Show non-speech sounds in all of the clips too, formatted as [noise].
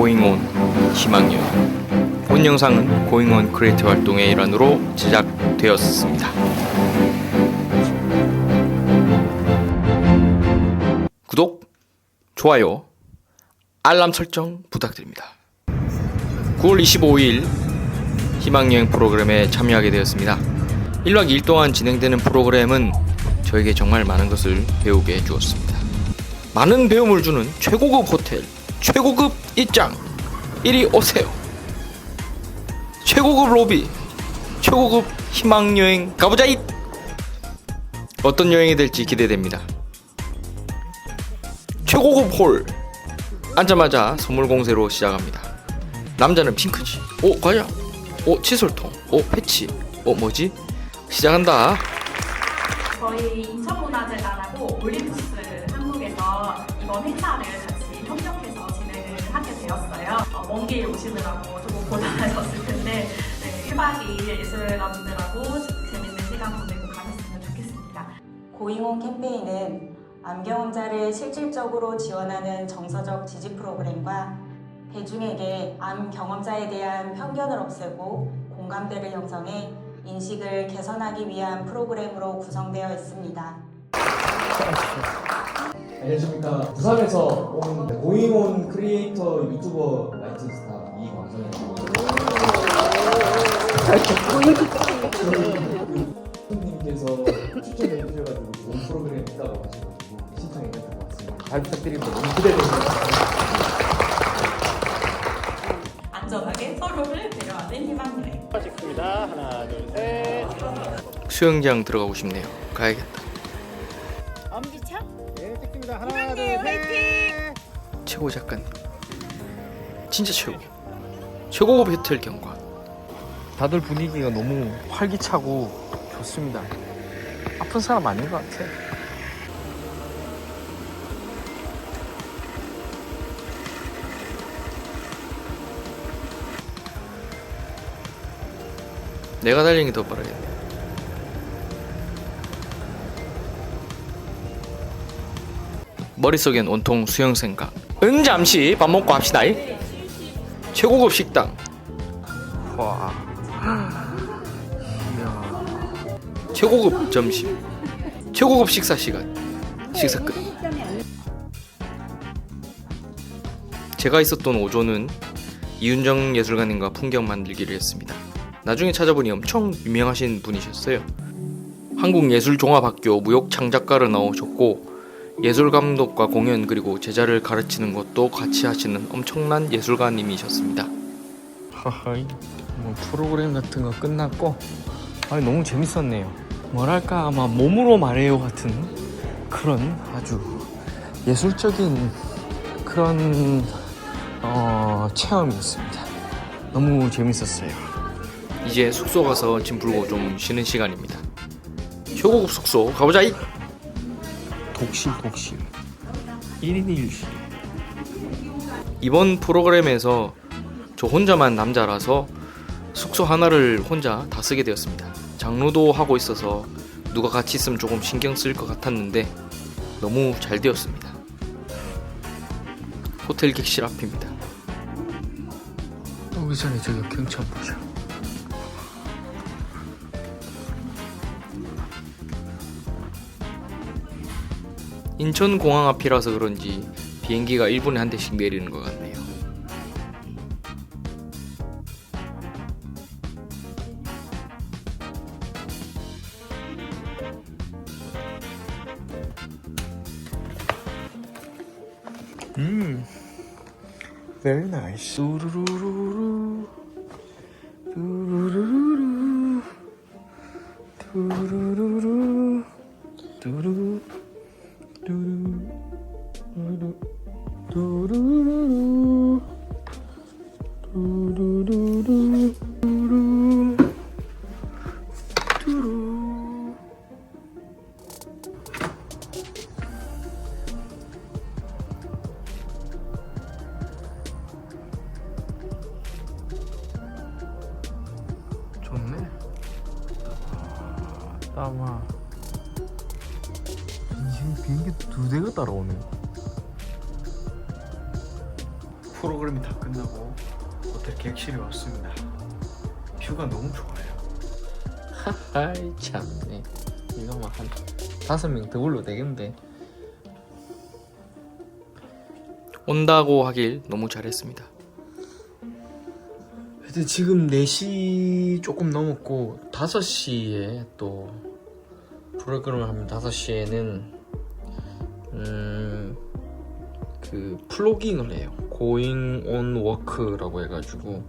고잉온 희망여 본 영상은 고잉온 크리에이터 활동의 일환으로 제작되었습니다. 구독, 좋아요, 알람 설정 부탁드립니다. 9월 25일 희망여행 프로그램에 참여하게 되었습니다. 1박 2일 동안 진행되는 프로그램은 저에게 정말 많은 것을 배우게 해주었습니다. 많은 배움을 주는 최고급 호텔, 최고급 입장, 이리 오세요. 최고급 로비, 최고급 희망여행 가보자 잇! 어떤 여행이 될지 기대됩니다. 최고급 홀, 앉자마자 선물 공세로 시작합니다. 남자는 핑크지. 오 과자. 오 칫솔통. 오 패치. 오 뭐지? 시작한다. 저희 인천문화재단 되었어요. 어, 먼길 오시느라고 조금 고단하셨을 텐데 네, 1박 2일 예술가분들하고 재밌는 시간 보내고 가셨으면 좋겠습니다. 고잉온 캠페인은 암경험자를 실질적으로 지원하는 정서적 지지 프로그램과 대중에게 암 경험자에 대한 편견을 없애고 공감대를 형성해 인식을 개선하기 위한 프로그램으로 구성되어 있습니다. 안녕하십니까 부산에서 온 고잉온 크리에이터 유튜버 라이트스타 이광성입니다 [laughs] 님께서 추천해 주셔가지고 좋은 프로그램 있다고 하셔가지고 신청해 주신 것 같습니다 잘 부탁드립니다 너무 기대됩니다 안전하게 서로를 배려하는 희망여행. 찍습니다. 하나, 둘, 셋. 수영장 들어가고 싶네요. 가야겠다. 최고 작가님. 진짜 최고. 최고급 호텔 경관. 다들 분위기가 너무 활기차고 좋습니다. 아픈 사람 아닌 것 같아. 내가 달리는 게 더 빠르겠네. 머릿속엔 온통 수영 생각. 응 잠시 밥 먹고 합시다. 이. 최고급 식당. 와. 최고급 점심. 최고급 식사 시간. 식사 끝. 제가 있었던 오조는 이윤정 예술가님과 풍경 만들기를 했습니다. 나중에 찾아보니 엄청 유명하신 분이셨어요. 한국예술종합학교 무역창작과를 나오셨고 예술 감독과 공연 그리고 제자를 가르치는 것도 같이 하시는 엄청난 예술가님이셨습니다. 하하이 뭐 프로그램 같은 거 끝났고 아니 너무 재밌었네요. 뭐랄까 아마 몸으로 말해요 같은 그런 아주 예술적인 그런 어, 체험이었습니다. 너무 재밌었어요. 이제 숙소 가서 짐 풀고 좀 쉬는 시간입니다. 최고급 숙소 가보자 이. 독실 독실 1인 1실 이번 프로그램에서 저 혼자만 남자라서 숙소 하나를 혼자 다 쓰게 되었습니다. 장로도 하고 있어서 누가 같이 있으면 조금 신경 쓸 것 같았는데 너무 잘 되었습니다. 호텔 객실 앞입니다. 오기 전에 저기 한번 보자 인천공항 앞이라서 그런지 비행기가 1분에 한 대씩 내리는 것 같네요. 음, very nice. 두루루루루, 두루루루루, 두루루루, 아, 따마 지금 비행기 두 대가 따라오네. 프로그램이 다 끝나고 호텔 객실에 왔습니다. 뷰가 너무 좋아요. [laughs] 아이 참네. 이거 막한 다섯 명더 불러도 되겠는데. 온다고 하길 너무 잘했습니다. 하여튼 지금 4시 조금 넘었고 5시에 또 프로그램을 하면 5시에는 음, 그 플로깅을 해요. Going on Work라고 해가지고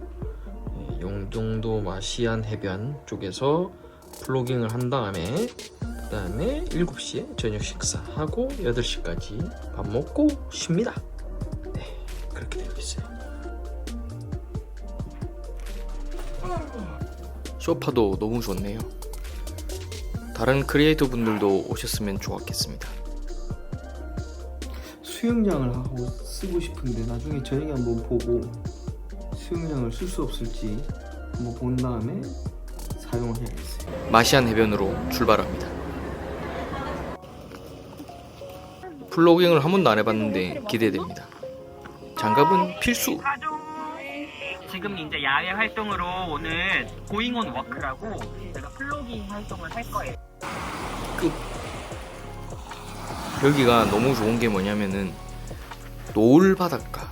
예, 용동도 마시안 해변 쪽에서 플로깅을 한 다음에 그 다음에 7시에 저녁 식사하고 8시까지 밥 먹고 쉽니다. 네, 그렇게 되어 있어요. 쇼파도 너무 좋네요. 다른 크리에이터 분들도 오셨으면 좋았겠습니다. 수영장을 하고 쓰고 싶은데 나중에 저녁에 한번 보고 수영장을 쓸 수 없을지 한번 본 다음에 사용을 해야겠어요. 마시안 해변으로 출발합니다. 플로깅을 한 번도 안 해봤는데 기대됩니다. 장갑은 필수. 지금 이제 야외 활동으로 오늘 고잉온 워크라고 제가 플로깅 활동을 할 거예요. 여기가 너무 좋은 게 뭐냐면은 노을 바닷가.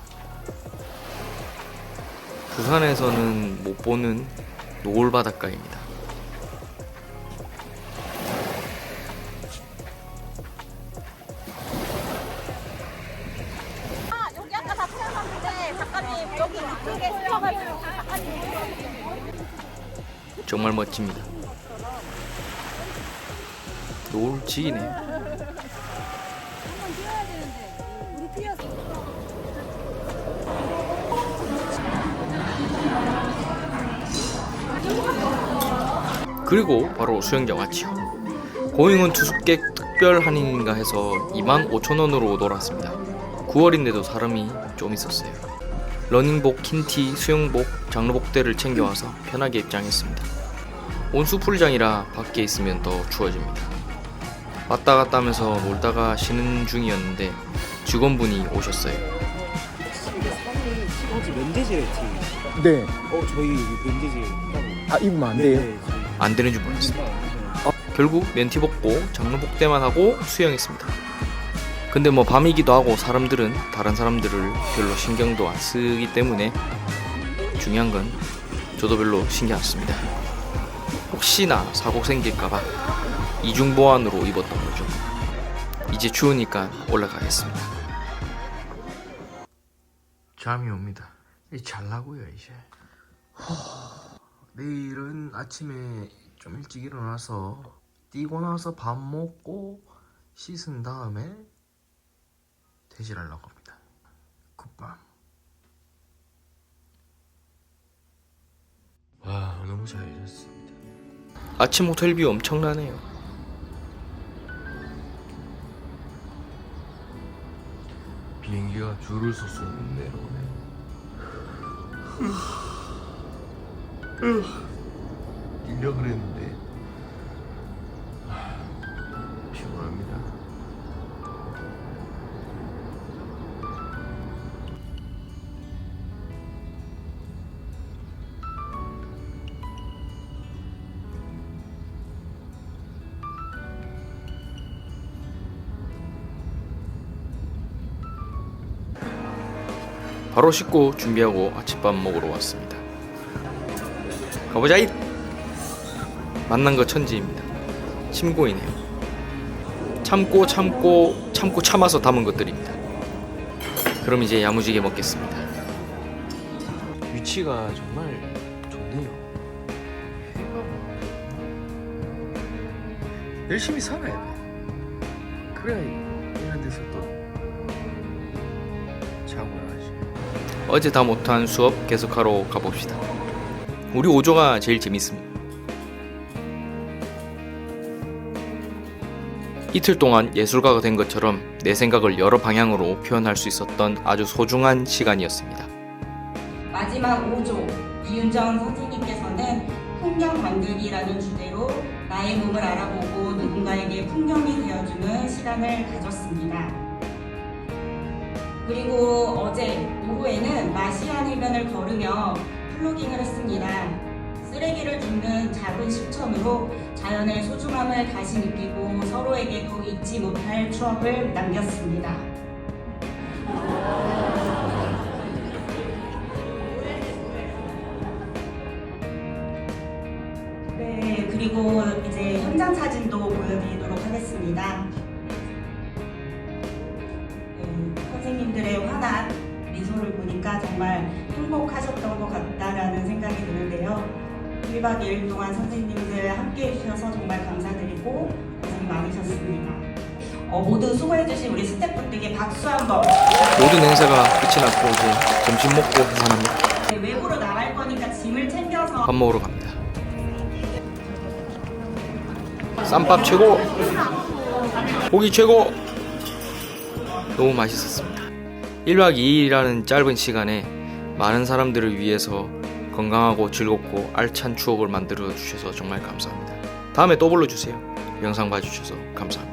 부산에서는 못 보는 노을 바닷가입니다. 정말 멋집니다. 노을 지기네요. 그리고 바로 수영장 왔지요. 고잉은 투숙객 특별 할인인가 해서 25,000원으로 놀았습니다. 9월인데도 사람이 좀 있었어요. 러닝복, 킨티, 수영복, 장로복대를 챙겨와서 편하게 입장했습니다. 온수풀장이라 밖에 있으면 더 추워집니다. 왔다 갔다 하면서 놀다가 쉬는 중이었는데 직원분이 오셨어요. 혹시? 네. 어 저희 여기 면제질 따로 아 입으면 안 돼요? 네, 저희 안 되는 줄 몰랐습니다. 결국 멘티 벗고 장로복대만 하고 수영했습니다. 근데 뭐 밤이기도 하고 사람들은 다른 사람들을 별로 신경도 안 쓰기 때문에 중요한 건 저도 별로 신경 안 씁니다. 혹시나 사고 생길까봐 이중 보안으로 입었던 거죠. 이제 추우니까 올라가겠습니다. 잠이 옵니다. 이 잘라고요 이제. 내일은 아침에 좀 일찍 일어나서 뛰고 나서 밥 먹고 씻은 다음에 퇴실하려고 합니다. 굿밤. 와 너무 잘 잤습니다. 아침 호텔 뷰 엄청나네요. 비행기가 줄을 서서 내려오네. 뛰려 그랬는데 바로 씻고 준비하고 아침밥 먹으러 왔습니다. 가보자 잇! 만난 거 천지입니다. 침고이네요. 참고 참고 참고 참아서 담은 것들입니다. 그럼 이제 야무지게 먹겠습니다. 위치가 정말 좋네요. 열심히 살아야 돼. 그래야 이런 데서 또 하지. 어제 다 못한 수업 계속하러 가봅시다. 우리 오조가 제일 재밌습니다. 이틀 동안 예술가가 된 것처럼 내 생각을 여러 방향으로 표현할 수 있었던 아주 소중한 시간이었습니다. 마지막 5조 이윤정 선생님께서는 풍경 만들기라는 주제로 나의 몸을 알아보고 누군가에게 풍경이 되어주는 시간을 가졌습니다. 그리고 어제 오후에는 마시안 해변을 걸으며 플로깅을 했습니다. 쓰레기를 줍는 작은 실천으로 자연의 소중함을 다시 느끼고 서로에게도 잊지 못할 추억을 남겼습니다. 네, 그리고 이제 현장 사진도 보여드리도록 하겠습니다. 보니까 정말 행복하셨던 것 같다라는 생각이 드는데요. 1박 2일 동안 선생님들 함께 해주셔서 정말 감사드리고 고생 많으셨습니다. 어, 모두 수고해주신 우리 스태프분들께 박수 한번. 모든 행사가 끝이 났고 이제 점심 먹고 해산합니다. 네, 외부로 나갈 거니까 짐을 챙겨서 밥 먹으러 갑니다. 쌈밥 최고! 고기 최고! 너무 맛있었습니다. 1박 2일이라는 짧은 시간에 많은 사람들을 위해서 건강하고 즐겁고 알찬 추억을 만들어 주셔서 정말 감사합니다. 다음에 또 불러주세요. 영상 봐주셔서 감사합니다.